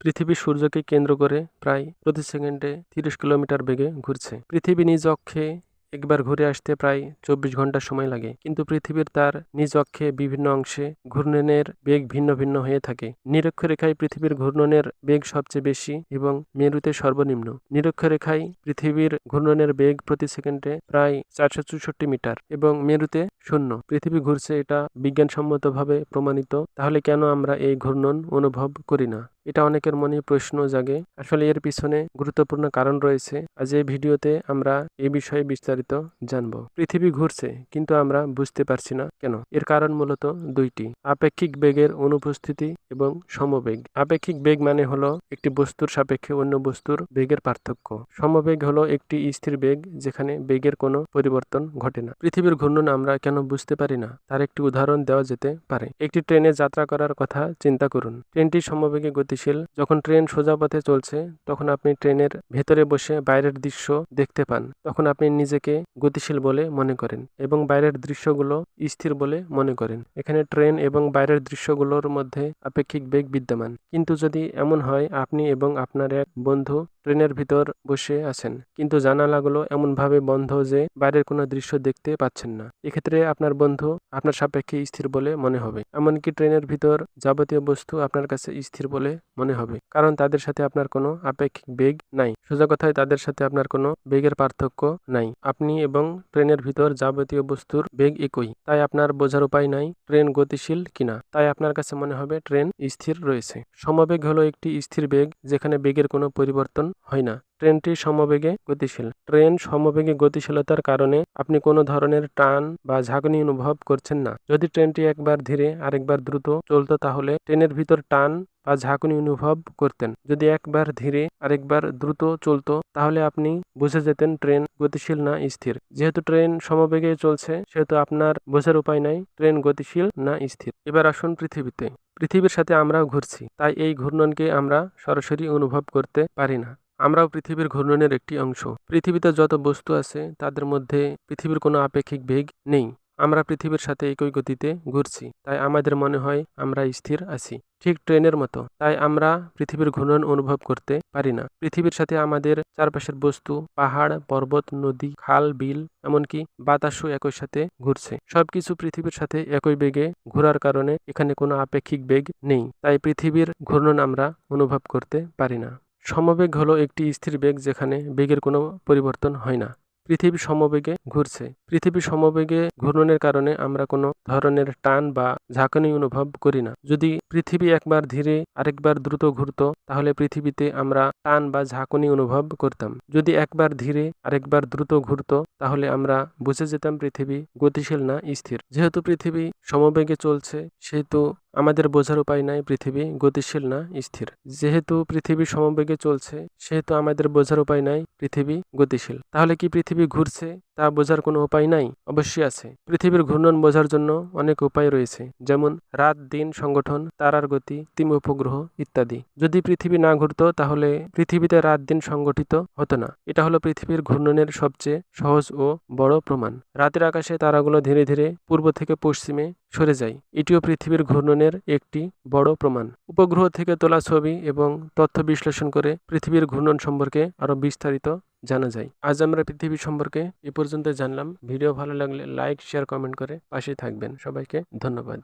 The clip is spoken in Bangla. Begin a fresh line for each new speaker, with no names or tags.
পৃথিবী সূর্যকে কেন্দ্র করে প্রায় প্রতি সেকেন্ডে তিরিশ কিলোমিটার বেগে ঘুরছে। পৃথিবী নিজ অক্ষে একবার ঘুরে আসতে প্রায় চব্বিশ ঘণ্টা সময় লাগে। কিন্তু পৃথিবীর তার নিজ অক্ষে বিভিন্ন অংশে ঘূর্ণনের বেগ ভিন্ন ভিন্ন হয়ে থাকে। নিরক্ষরেখায় পৃথিবীর ঘূর্ণনের বেগ সবচেয়ে বেশি এবং মেরুতে সর্বনিম্ন। নিরক্ষরেখায় পৃথিবীর ঘূর্ণনের বেগ প্রতি সেকেন্ডে প্রায় চারশো চৌষট্টি মিটার এবং মেরুতে শূন্য। পৃথিবী ঘুরছে এটা বিজ্ঞানসম্মতভাবে প্রমাণিত। তাহলে কেন আমরা এই ঘূর্ণন অনুভব করি না? এটা অনেকের মনে প্রশ্ন জাগে। আসলে এর পিছনে গুরুত্বপূর্ণ কারণ রয়েছে। আজ এই ভিডিওতে আমরা এই বিষয়ে বিস্তারিত জানব। পৃথিবী ঘুরছে, কিন্তু আমরা বুঝতে পারছি না কেন। এর কারণ মূলত দুইটি। আপেক্ষিক বেগের অনুপস্থিতি এবং সমবেগ। আপেক্ষিক বেগ মানে হলো একটি বস্তুর সাপেক্ষে অন্য বস্তুর বেগের পার্থক্য। সমবেগ হলো একটি স্থির বেগ যেখানে বেগের কোনো পরিবর্তন ঘটে না। পৃথিবীর ঘূর্ণন আমরা কেন বুঝতে পারি না, তার একটি উদাহরণ দেওয়া যেতে পারে। একটি ট্রেনে যাত্রা করার কথা চিন্তা করুন। ট্রেনটি সমবেগে গতিশীল। যখন ট্রেন সোজা পথে চলছে, তখন আপনি ট্রেনের ভেতরে বসে বাইরের দৃশ্য দেখতে পান। তখন আপনি নিজেকে গতিশীল বলে মনে করেন এবং বাইরের দৃশ্যগুলো স্থির বলে মনে করেন। এখানে ট্রেন এবং বাইরের দৃশ্যগুলোর মধ্যে আপেক্ষিক বেগ বিদ্যমান। কিন্তু যদি এমন হয়, আপনি এবং আপনার এক বন্ধু ট্রেনের ভিতর বসে আছেন, কিন্তু জানালাগুলো এমনভাবে বন্ধ যে বাইরের কোনো দৃশ্য দেখতে পাচ্ছেন না। এক্ষেত্রে আপনার বন্ধু আপনার সাপেক্ষে স্থির বলে মনে হবে, এমনকি ট্রেনের ভিতর যাবতীয় বস্তু আপনার কাছে স্থির বলে মনে হবে, কারণ তাদের সাথে আপনার কোনো আপেক্ষিক বেগ নাই। সোজা কথায় তাদের সাথে আপনার কোনো বেগের পার্থক্য নাই। আপনি এবং ট্রেনের ভিতর যাবতীয় বস্তুর বেগ একই। তাই আপনার বোঝার উপায় নাই, ট্রেন গতিশীল কিনা। তাই আপনার কাছে মনে হবে ট্রেন স্থির রয়েছে। সমবেগ হলো একটি স্থির বেগ, যেখানে বেগের কোনো পরিবর্তন হয় না। ট্রেনটি সমবেগে গতিশীল। ট্রেন সমবেগে গতিশীলতার কারণে আপনি কোনো ধরনের টান বা ঝাঁকুনি অনুভব করছেন না। যদি ট্রেনটি একবার ধীরে আরেকবার দ্রুত চলতো, তাহলে ট্রেনের ভিতর টান বা ঝাঁকুনি অনুভব করতেন। যদি একবার ধীরে আরেকবার দ্রুত চলতো, তাহলে আপনি বুঝে যেতেন ট্রেন গতিশীল না স্থির। যেহেতু ট্রেন সমবেগে চলছে, সেহেতু আপনার বোঝার উপায় নাই, ট্রেন গতিশীল না স্থির। এবার আসুন পৃথিবীতে। পৃথিবীর সাথে আমরাও ঘুরছি, তাই এই ঘূর্ণনকে আমরা সরাসরি অনুভব করতে পারি না। আমরাও পৃথিবীর ঘূর্ণনের একটি অংশ। পৃথিবীতে যত বস্তু আছে, তাদের মধ্যে পৃথিবীর কোনো আপেক্ষিক বেগ নেই। আমরা পৃথিবীর সাথে একই গতিতে ঘুরছি। তাই আমাদের মনে হয় আমরা স্থির আছি। ঠিক ট্রেনের মতো। তাই আমরা পৃথিবীর ঘূর্ণন অনুভব করতে পারি না। পৃথিবীর সাথে আমাদের চারপাশের বস্তু, পাহাড়, পর্বত, নদী, খাল, বিল, এমনকি বাতাসও একই সাথে ঘুরছে। সবকিছু পৃথিবীর সাথে একই বেগে ঘোরার কারণে এখানে কোনো আপেক্ষিক বেগ নেই। তাই পৃথিবীর ঘূর্ণন আমরা অনুভব করতে পারি না। সমবেগ হলো একটি স্থির বেগ যেখানে বেগের কোনো পরিবর্তন হয় না। পৃথিবী সমবেগে ঘুরছে। পৃথিবী সমবেগে ঘূর্ণনের কারণে আমরা কোনো ধরনের টান বা ঝাঁকুনি অনুভব করি না। যদি পৃথিবী একবার ধীরে আরেকবার দ্রুত ঘুরত, তাহলে পৃথিবীতে আমরা টান বা ঝাঁকুনি অনুভব করতাম। যদি একবার ধীরে আরেকবার দ্রুত ঘুরত, তাহলে আমরা বুঝে যেতাম পৃথিবী গতিশীল না স্থির। যেহেতু পৃথিবী সমবেগে চলছে, সেহেতু আমাদের বোঝার উপায় নাই, পৃথিবী গতিশীল না, স্থির। যেহেতু পৃথিবী সমবেগে চলছে, সেহেতু আমাদের বোঝার উপায় নাই, পৃথিবী গতিশীল। তাহলে কি পৃথিবী ঘুরছে, তা বোঝার কোনো উপায় নাই? অবশ্যই আছে। পৃথিবীর ঘূর্ণন বোঝার জন্য অনেক উপায় রয়েছে, যেমন রাত, দিন, সংগঠন, তারার গতি, তিম উপগ্রহ ইত্যাদি। যদি পৃথিবী না ঘুরত, তাহলে পৃথিবীতে রাত, দিন সংগঠিত হতো না। এটা হলো পৃথিবীর ঘূর্ণনের সবচেয়ে সহজ ও বড় প্রমাণ। রাতের আকাশে তারাগুলো ধীরে ধীরে পূর্ব থেকে পশ্চিমে সরে যায়। এটিও পৃথিবীর ঘূর্ণনের একটি বড় প্রমাণ। উপগ্রহ থেকে তোলা ছবি এবং তথ্য বিশ্লেষণ করে পৃথিবীর ঘূর্ণন সম্পর্কে আরও বিস্তারিত জানা যায়। আজ আমরা পৃথিবী সম্পর্কে এ পর্যন্ত জানলাম। ভিডিও ভালো লাগলে লাইক, শেয়ার, কমেন্ট করে পাশে থাকবেন। সবাইকে ধন্যবাদ।